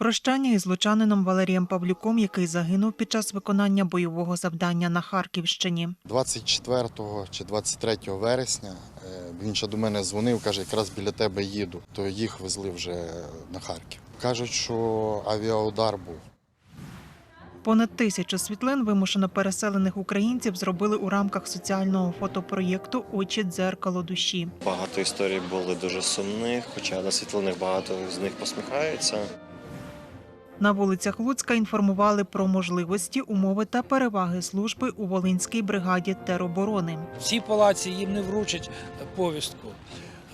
Прощання із лучанином Валерієм Павлюком, який загинув під час виконання бойового завдання на Харківщині. 24 чи 23 вересня е, він ще до мене дзвонив, каже, якраз біля тебе їду. То їх везли вже на Харків. Кажуть, що авіаудар був. Понад тисячу світлин вимушено переселених українців зробили у рамках соціального фотопроєкту Очі дзеркало душі. Багато історій були дуже сумних, хоча на світлинах багато з них посміхаються. На вулицях Луцька інформували про можливості, умови та переваги служби у Волинській бригаді тероборони. В цій палаці їм не вручать повістку.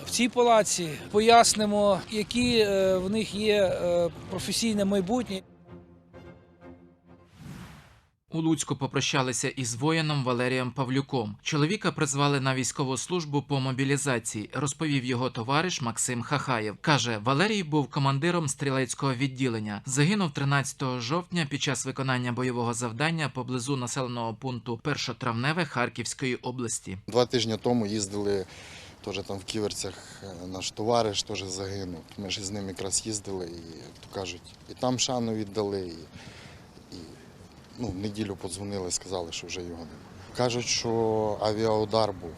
В цій палаці пояснимо, які е, в них є е, професійне майбутнє. У Луцьку попрощалися із воїном Валерієм Павлюком. Чоловіка призвали на військову службу по мобілізації, розповів його товариш Максим Хахаєв. Каже, Валерій був командиром стрілецького відділення. Загинув 13 жовтня під час виконання бойового завдання поблизу населеного пункту Першотравневе Харківської області. Два тижні тому їздили теж там в Ківерцях. е, Наш товариш теж загинув. Ми ж з ним якраз їздили і кажуть, і там шану віддали, і ну, в неділю подзвонили, сказали, що вже його немає. Кажуть, що авіаудар був.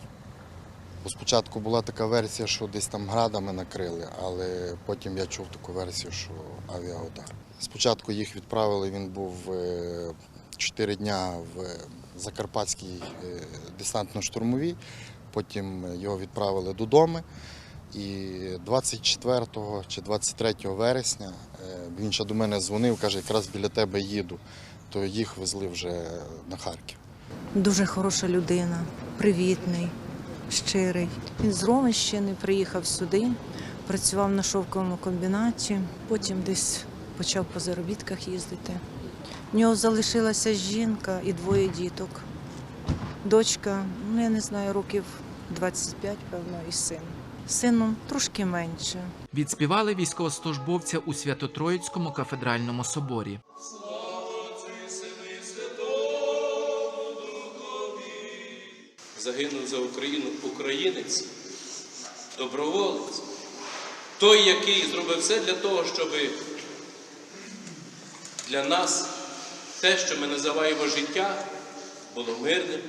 Бо спочатку була така версія, що десь там градами накрили, але потім я чув таку версію, що авіаудар. Спочатку їх відправили, він був е, чотири дня в Закарпатській е, десантно-штурмовій, потім його відправили додому. І 24 чи 23 вересня е, він ще до мене дзвонив, каже, якраз біля тебе їду, то їх везли вже на Харків. Дуже хороша людина, привітний, щирий. Він з Ромищини приїхав сюди, працював на шовковому комбінаті, потім десь почав по заробітках їздити. У нього залишилася жінка і двоє діток. Дочка, ну я не знаю, років 25, певно, і син. Сину трошки менше. Відспівали військовослужбовця у Свято-Троїцькому кафедральному соборі. Загинув за Україну українець, доброволець, той, який зробив все для того, щоб для нас те, що ми називаємо життя, було мирним,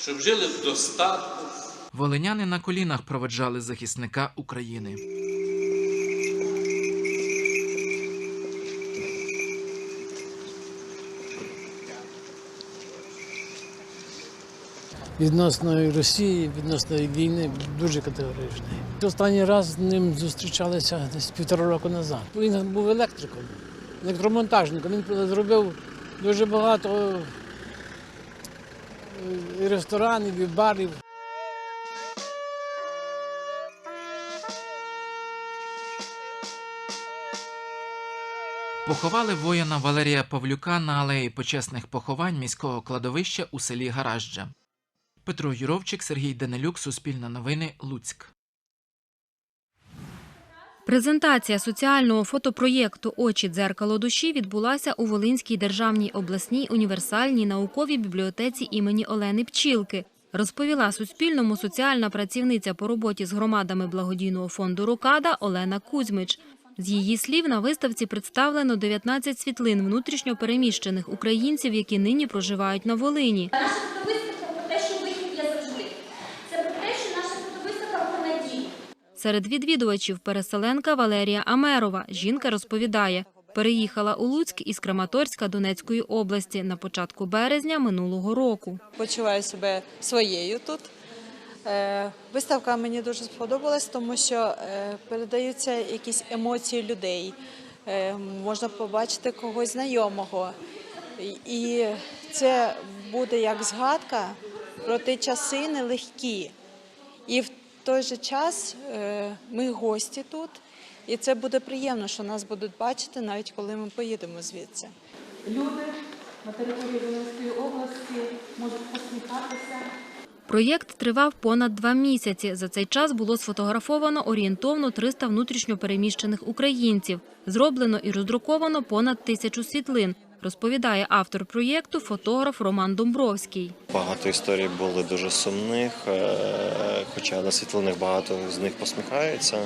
щоб жили в достатку. Волиняни на колінах проведжали захисника України. Відносно Росії, відносно війни дуже категоричний. Останній раз з ним зустрічалися десь півтора року назад. Він був електриком, електромонтажником. Він зробив дуже багато е, і ресторанів, і барів. Поховали воїна Валерія Павлюка на алеї почесних поховань міського кладовища у селі Гаражджа. Петро Юровчик, Сергій Данилюк, Суспільне новини, Луцьк. Презентація соціального фотопроєкту Очі дзеркало душі відбулася у Волинській державній обласній універсальній науковій бібліотеці імені Олени Пчілки. Розповіла Суспільному соціальна працівниця по роботі з громадами благодійного фонду Рокада Олена Кузьмич. З її слів, на виставці представлено 19 світлин внутрішньо переміщених українців, які нині проживають на Волині. Наша фотовиставка про те, що вихід є завжди. Це про те, що наша фотовиставка про надію. Серед відвідувачів переселенка Валерія Амерова. Жінка розповідає, переїхала у Луцьк із Краматорська Донецької області на початку березня минулого року. Почуваю себе своєю тут. Е, Виставка мені дуже сподобалась, тому що е, передаються якісь емоції людей. Е, Можна побачити когось знайомого. І- це буде як згадка про ті часи нелегкі. І в той же час е, ми гості тут, і це буде приємно, що нас будуть бачити, навіть коли ми поїдемо звідси. Люди на території Волинської області можуть посміхатися. Проєкт тривав понад два місяці. За цей час було сфотографовано орієнтовно 300 внутрішньопереміщених українців. Зроблено і роздруковано понад тисячу світлин, розповідає автор проєкту фотограф Роман Домбровський. Багато історій були дуже сумних, е, хоча на світлинах багато з них посміхаються,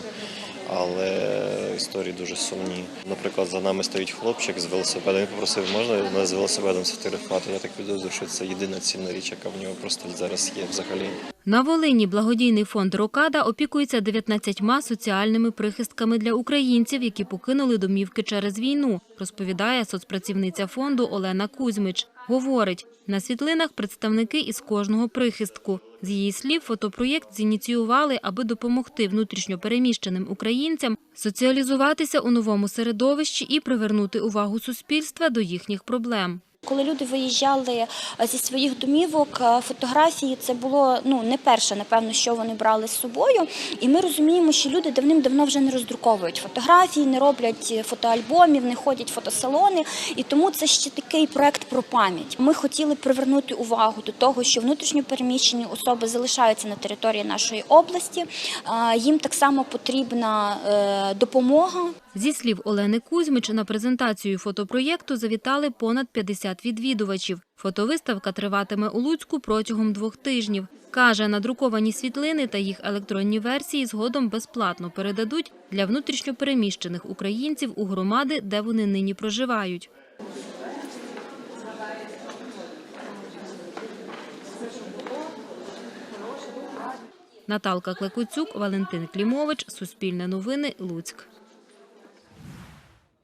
але історії дуже сумні. Наприклад, за нами стоїть хлопчик з велосипедом. Він попросив, можна мене з велосипедом сфотографувати. Я так підозрюю, що це єдина цінна річ, яка в нього просто зараз є взагалі. На Волині благодійний фонд «Рокада» опікується 19 соціальними прихистками для українців, які покинули домівки через війну, розповідає соцпрацівниця фонду Олена Кузьмич. Говорить, на світлинах представники із кожного прихистку. З її слів, фотопроєкт зініціювали, аби допомогти внутрішньопереміщеним українцям соціалізуватися у новому середовищі і привернути увагу суспільства до їхніх проблем. Коли люди виїжджали е, зі своїх домівок, е, фотографії це було ну не перше, напевно, що вони брали з собою. І ми розуміємо, що люди давним-давно вже не роздруковують фотографії, не роблять е, фотоальбомів, не ходять в фотосалони. І тому це ще такий проект про пам'ять. Ми хотіли привернути увагу до того, що внутрішньо переміщені особи залишаються на території нашої області. Їм так само потрібна допомога. Зі слів Олени Кузьмич, на презентацію фотопроєкту завітали понад 50 відвідувачів. Фотовиставка триватиме у Луцьку протягом двох тижнів. Каже, надруковані світлини та їх електронні версії згодом безплатно передадуть для внутрішньопереміщених українців у громади, де вони нині проживають. Наталка Клекуцюк, Валентин Клімович, Суспільне новини, Луцьк.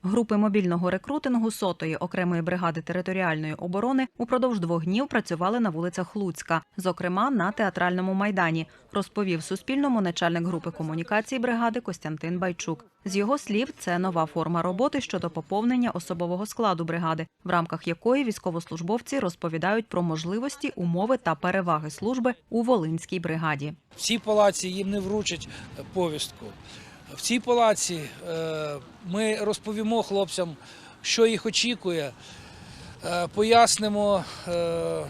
Групи мобільного рекрутингу сотої окремої бригади територіальної оборони упродовж двох днів працювали на вулицях Луцька, зокрема на театральному майдані, розповів Суспільному начальник групи комунікації бригади Костянтин Байчук. З його слів, це нова форма роботи щодо поповнення особового складу бригади, в рамках якої військовослужбовці розповідають про можливості, умови та переваги служби у Волинській бригаді. В цій палаці їм не вручать повістку. В цій палаці е, ми розповімо хлопцям, що їх очікує, е, пояснимо, е,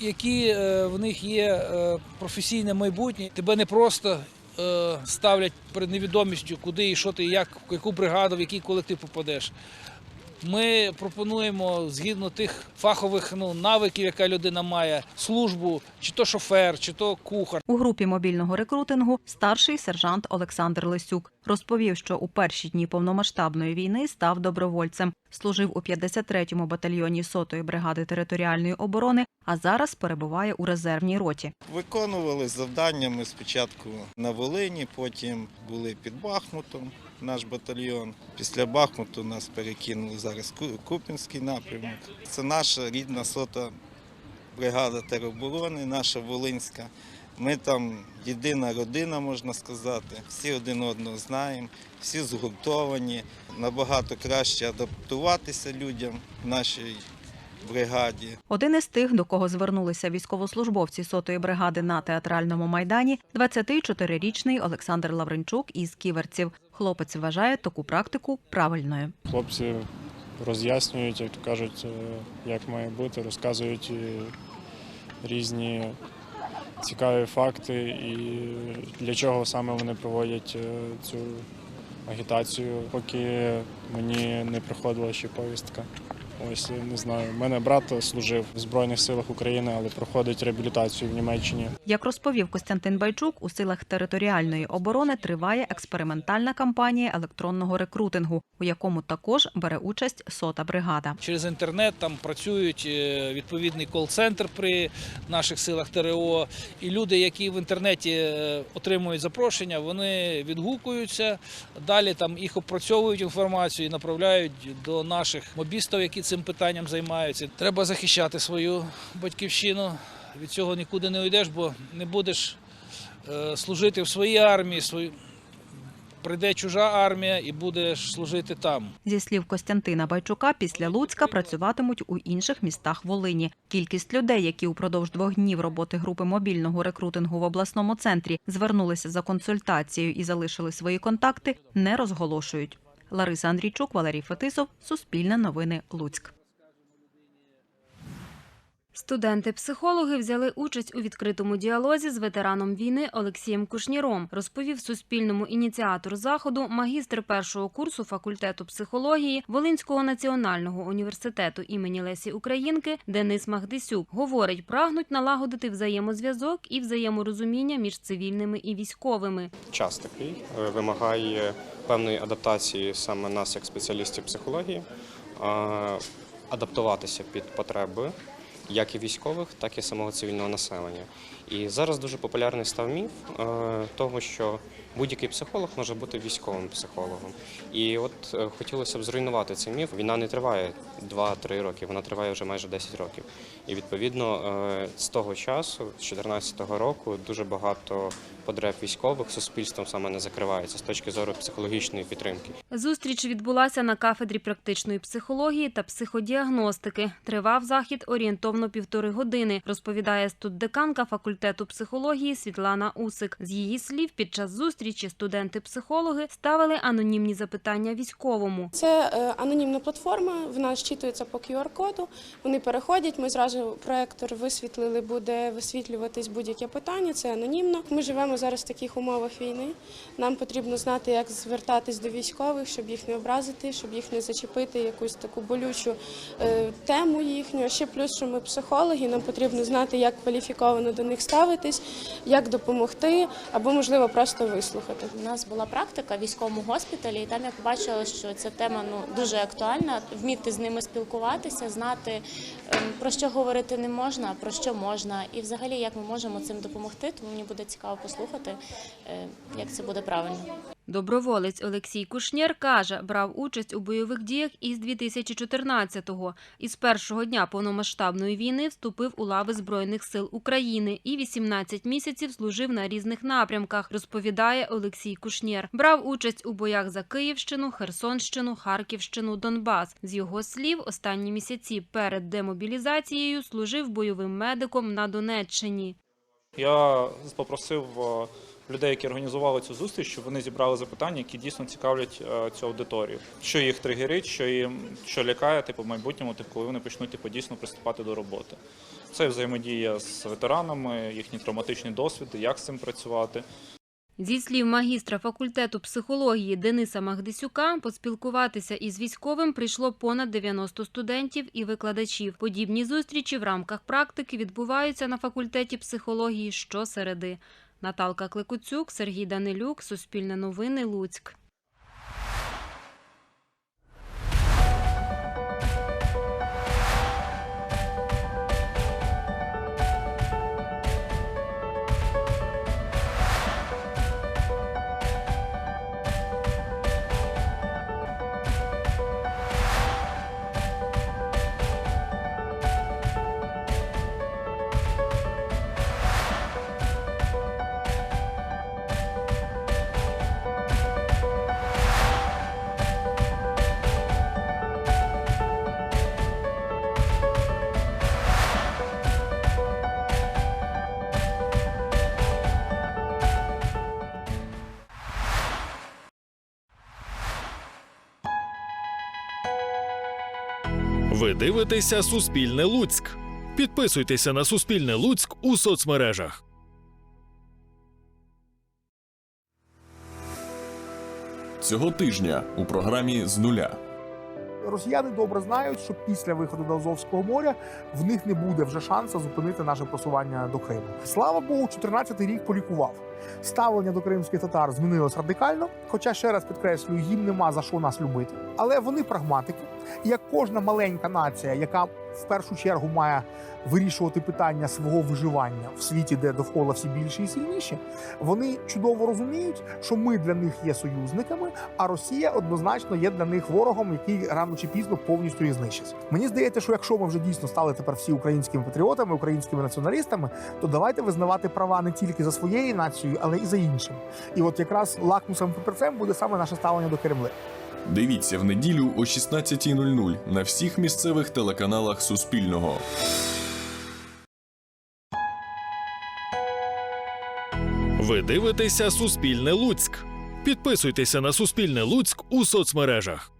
які в них є професійне майбутнє. Тебе не просто ставлять перед невідомістю, куди і що ти, як, в яку бригаду, в який колектив попадеш. Ми пропонуємо згідно тих фахових ну, навиків, яка людина має, службу, чи то шофер, чи то кухар. У групі мобільного рекрутингу старший сержант Олександр Лисюк розповів, що у перші дні повномасштабної війни став добровольцем, служив у 53-му батальйоні сотої бригади територіальної оборони, а зараз перебуває у резервній роті. Виконували завдання ми спочатку на Волині, потім були під Бахмутом, наш батальйон. Після Бахмуту нас перекинули зараз Купінський напрямок. Це наша рідна сота бригада тероборони, наша Волинська. Ми там єдина родина, можна сказати. Всі один одного знаємо, всі згуртовані. Набагато краще адаптуватися людям в нашій бригаді. Один із тих, до кого звернулися військовослужбовці сотої бригади на театральному майдані, 24-річний Олександр Лавренчук із Ківерців. Хлопець вважає таку практику правильною. Хлопці роз'яснюють, як то кажуть, е, як має бути, розказують е, різні цікаві факти і для чого саме вони проводять е, цю агітацію, поки мені не приходила ще повістка. Ось не знаю. У мене брат служив в Збройних силах України, але проходить реабілітацію в Німеччині. Як розповів Костянтин Байчук, у силах територіальної оборони триває експериментальна кампанія електронного рекрутингу, у якому також бере участь сота бригада. Через інтернет там працюють е, відповідний кол-центр при наших силах ТРО. І люди, які в інтернеті е, отримують запрошення, вони відгукуються. Далі там їх опрацьовують інформацію і направляють до наших мобістів, які цим питанням займаються. Треба захищати свою батьківщину. Від цього нікуди не уйдеш, бо не будеш е, служити в своїй армії. свої- Прийде чужа армія і будеш служити там. Зі слів Костянтина Байчука, після Луцька працюватимуть у інших містах Волині. Кількість людей, які упродовж двох днів роботи групи мобільного рекрутингу в обласному центрі звернулися за консультацією і залишили свої контакти, не розголошують. Лариса Андрійчук, Валерій Фетисов, Суспільне новини, Луцьк. Студенти-психологи взяли участь у відкритому діалозі з ветераном війни Олексієм Кушніром, розповів Суспільному ініціатор заходу, магістр першого курсу факультету психології Волинського національного університету імені Лесі Українки Денис Магдисюк. Говорить, прагнуть налагодити взаємозв'язок і взаєморозуміння між цивільними і військовими. час такий е, вимагає певної адаптації саме нас, як спеціалістів психології, адаптуватися під потреби як і військових, так і самого цивільного населення. І зараз дуже популярний став міф е, того, що будь-який психолог може бути військовим психологом. І от е, хотілося б зруйнувати цей міф. Війна не триває 2-3 роки, вона триває вже майже 10 років. І відповідно е, з того часу, з 2014 року, дуже багато потреб військових суспільством саме не закривається з точки зору психологічної підтримки. Зустріч відбулася на кафедрі практичної психології та психодіагностики. Тривав захід орієнтовно півтори години, розповідає студдеканка факультету психології Світлана Усик. З її слів, під час зустрічі студенти-психологи ставили анонімні запитання військовому. Це е, анонімна платформа, вона щитується по QR-коду. Вони переходять. Ми зразу проектор висвітлили, буде висвітлюватись будь-яке питання. Це анонімно. Ми живемо зараз в таких умовах війни. Нам потрібно знати, як звертатись до військових, щоб їх не образити, щоб їх не зачепити, якусь таку болючу е, тему їхню. Ще плюс, що ми психологи, нам потрібно знати, як кваліфіковано до них ставитись, як допомогти, або можливо просто вислухати. У нас була практика в військовому госпіталі, і там я побачила, що ця тема ну дуже актуальна. Вміти з ними спілкуватися, знати ем, про що говорити не можна, про що можна, і взагалі як ми можемо цим допомогти. Тому мені буде цікаво послухати, е, як це буде правильно. Доброволець Олексій Кушнєр каже, брав участь у бойових діях із 2014-го. Із першого дня повномасштабної війни вступив у лави Збройних сил України і 18 місяців служив на різних напрямках, розповідає Олексій Кушнєр. Брав участь у боях за Київщину, Херсонщину, Харківщину, Донбас. З його слів, останні місяці перед демобілізацією служив бойовим медиком на Донеччині. Я попросив е, людей, які організували цю зустріч, щоб вони зібрали запитання, які дійсно цікавлять е, цю аудиторію. Що їх тригерить, що їм що лякає, типу, в майбутньому, типу, коли вони почнуть типу, дійсно приступати до роботи. Це взаємодія з ветеранами, їхні травматичні досвіди, як з цим працювати. Зі слів магістра факультету психології Дениса Магдисюка, поспілкуватися із військовим прийшло понад 90 студентів і викладачів. Подібні зустрічі в рамках практики відбуваються на факультеті психології щосереди. Наталка Кликуцюк, Сергій Данилюк, Суспільне новини, Луцьк. Дивитеся Суспільне Луцьк. Підписуйтеся на Суспільне Луцьк у соцмережах. Цього тижня у програмі з нуля. Росіяни добре знають, що після виходу до Азовського моря в них не буде вже шансу зупинити наше просування до Криму. Слава Богу, 14-й рік полікував. Ставлення до кримських татар змінилось радикально. Хоча ще раз підкреслюю, їм нема за що нас любити. Але вони прагматики. І як кожна маленька нація, яка в першу чергу має вирішувати питання свого виживання в світі, де довкола всі більші і сильніші, вони чудово розуміють, що ми для них є союзниками, а Росія однозначно є для них ворогом, який рано чи пізно повністю їх знищить. Мені здається, що якщо ми вже дійсно стали тепер всі українськими патріотами, українськими націоналістами, то давайте визнавати права не тільки за своєю нацією, але і за іншими. І от якраз лакмусом папірцем буде саме наше ставлення до Кремля. Дивіться в неділю о 16.00 на всіх місцевих телеканалах Суспільного. Ви дивитеся Суспільне Луцьк. Підписуйтеся на Суспільне Луцьк у соцмережах.